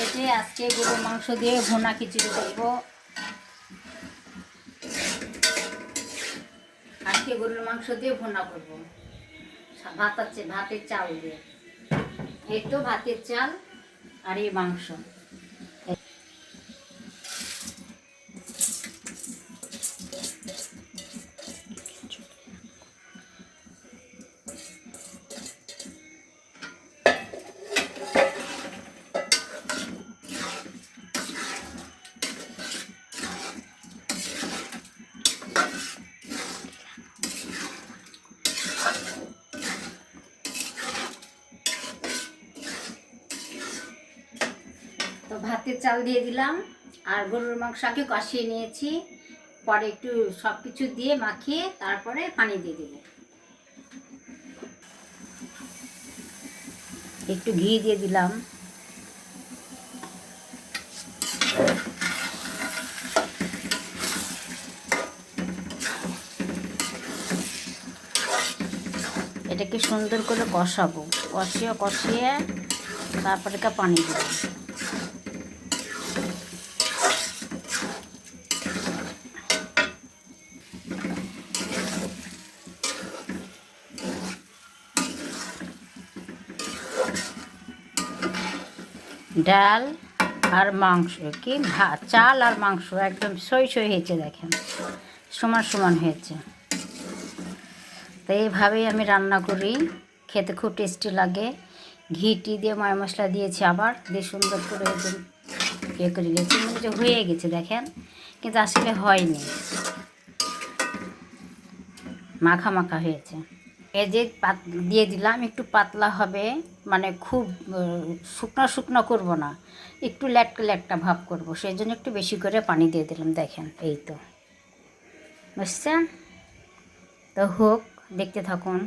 এই আজকে গরুর মাংস দিয়ে ভোনা খিচুড়ি করব। আজকে গরুর মাংস দিয়ে ভোনা করব। ভাত আছে, ভাতের চাল দিয়ে। এই তো ভাতের চাল আর এই মাংস। তো ভাতের চাল দিয়ে দিলাম, আর গরুর মাংস আগে কষিয়ে নিয়েছি। পরে একটু সব কিছু দিয়ে মাখিয়ে তারপরে পানি দিয়ে দেবো। একটু ঘি দিয়ে দিলাম। এটাকে সুন্দর করে কষাবো। কষিয়ে কষিয়ে তারপরে পানি দেবো। ডাল আর মাংস, কি চাল আর মাংস একদম সই সই হয়েছে দেখেন, সমান সমান হয়েছে। তো এইভাবেই আমি রান্না করি, খেতে খুব টেস্টি লাগে। ঘি টি দিয়ে ময় মশলা দিয়েছি আবার, দিয়ে সুন্দর করে একদম ইয়ে করে গেছি মানে হচ্ছে হয়ে গেছে দেখেন, কিন্তু আসলে হয়নি। মাখা মাখা হয়েছে। এই যে পাত দিয়ে দিলাম, একটু পাতলা হবে মানে খুব শুকনো শুকনো করব না, একটু ল্যাটকা ল্যাটকা ভাব করব সেই জন্য একটু বেশি করে পানি দিয়ে দিলাম, দেখেন, এই তো। বুঝছেন? তো হোক, দেখতে থাকুন।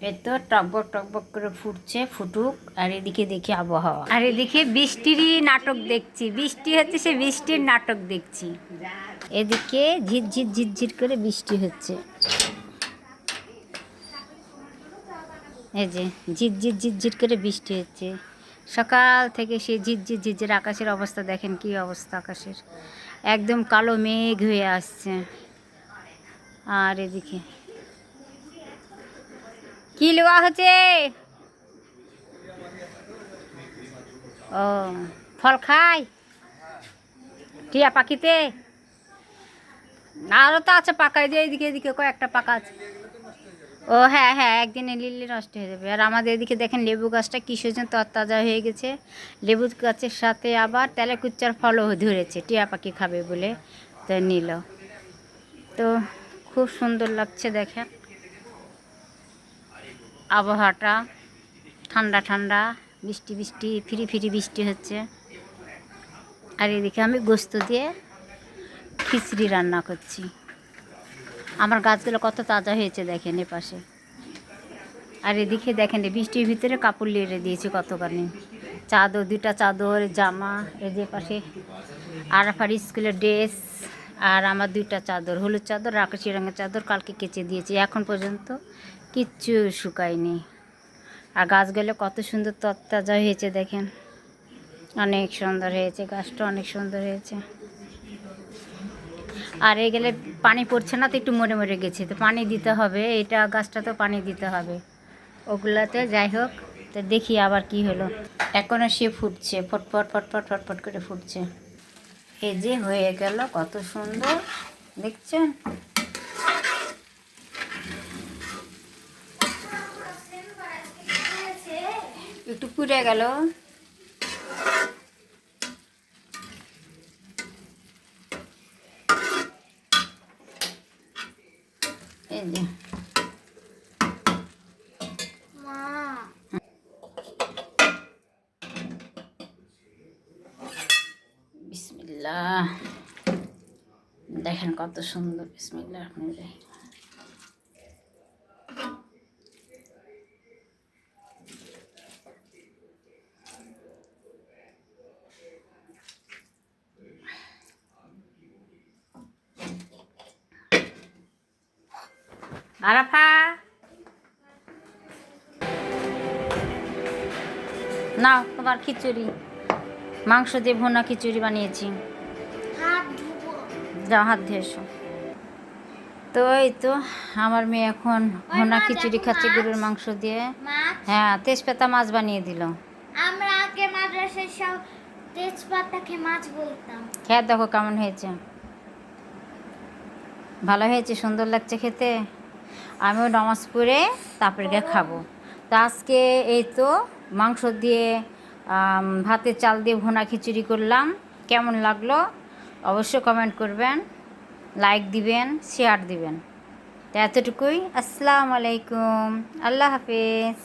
এই তো টকবক টকবক করে ফুটছে, ফুটুক, আর এদিকে দেখি আবহাওয়া। আর এদিকে বৃষ্টিরই নাটক দেখছি, বৃষ্টি হচ্ছে সে বৃষ্টির নাটক দেখছি। এদিকে ঝিরঝির ঝিরঝির করে বৃষ্টি হচ্ছে। এই যে ঝিরঝির ঝিরঝির করে বৃষ্টি হচ্ছে। সকাল থেকে সে ঝিরঝির ঝিরঝির আকাশের অবস্থা দেখেন কি অবস্থা আকাশের। একদম কালো মেঘ হয়ে আসছে। আর এদিকে কি লোয়া হচ্ছে? ও, ফল খাই? টিয়া পাখিতে? আরও তো আছে পাকা, এই যে এইদিকে এদিকে কয়েকটা পাকা আছে। ও হ্যাঁ হ্যাঁ একদিনে লিলি নষ্ট হয়ে যাবে। আর আমাদের এদিকে দেখেন লেবু গাছটা কী সুজন তরতাজা হয়ে গেছে। লেবু গাছের সাথে আবার তেলাকুচ্চার ফলও ধরেছে, টিয়া পাখি খাবে বলে তো নিল। তো খুব সুন্দর লাগছে দেখেন। আবহাওয়াটা ঠান্ডা ঠান্ডা, বৃষ্টি বৃষ্টি, ফিরি ফিরি বৃষ্টি হচ্ছে। আর এদিকে আমি গোস্ত দিয়ে খিচড়ি রান্না করছি। আমার গাছগুলো কত তাজা হয়েছে দেখেন এ পাশে। আর এদিকে দেখেন বৃষ্টির ভিতরে কাপড় লেড়ে দিয়েছি কতখানি। চাদর দুটা চাদর, জামা যে পাশে আরাফার স্কুলের ড্রেস আর আমার দুইটা চাদর, হলুদ চাদর, আকাশি রঙের চাদর কালকে কেচে দিয়েছি। এখন পর্যন্ত কিচ্ছু শুকায়নি। আর গাছগুলো কত সুন্দর তত্তাজা হয়েছে দেখেন। অনেক সুন্দর হয়েছে, গাছটা অনেক সুন্দর হয়েছে। আর এই গেলে পানি পড়ছে না তো একটু মরে মরে গেছে। তো পানি দিতে হবে, এটা গাছটা তো পানি দিতে হবে। ওগুলাতে যাই হোক, তো দেখি আবার কি হলো। এখনও সে ফুটছে ফটফট ফটফট ফটফট করে ফুটছে। এই যে হয়ে গেল, কত সুন্দর দেখছেন একটু পুড়ে গেল। এই যে বিসমিল্লাহ দেখেন কত সুন্দর বিসমিল্লাহ রহমান আরাফা। নাও তোমার খিচুড়ি। মাংস দিয়ে ভুনা খিচুড়ি বানিয়েছি। যাও হাত ধুয়ে এসো। তো এই তো আমার মেয়ে এখন ভুনা খিচুড়ি খাচ্ছে গরুর মাংস দিয়ে। হ্যাঁ তেজপাতা মাছ বানিয়ে দিল। আমরা আগে মাদ্রাসায় সব তেজপাতাকে মাছ বলতাম। খেয়ে দেখো কেমন হয়েছে। ভালো হয়েছে সুন্দর লাগছে খেতে? আমিও নামাজ পড়ে তারপরে গিয়ে খাব। তো আজকে এই তো মাংস দিয়ে ভাতে চাল দিয়ে ভোনা খিচুড়ি করলাম। কেমন লাগল অবশ্যই কমেন্ট করবেন লাইক দিবেন শেয়ার দিবেন। তো এতটুকুই। আসসালামু আলাইকুম। আল্লাহ হাফিজ।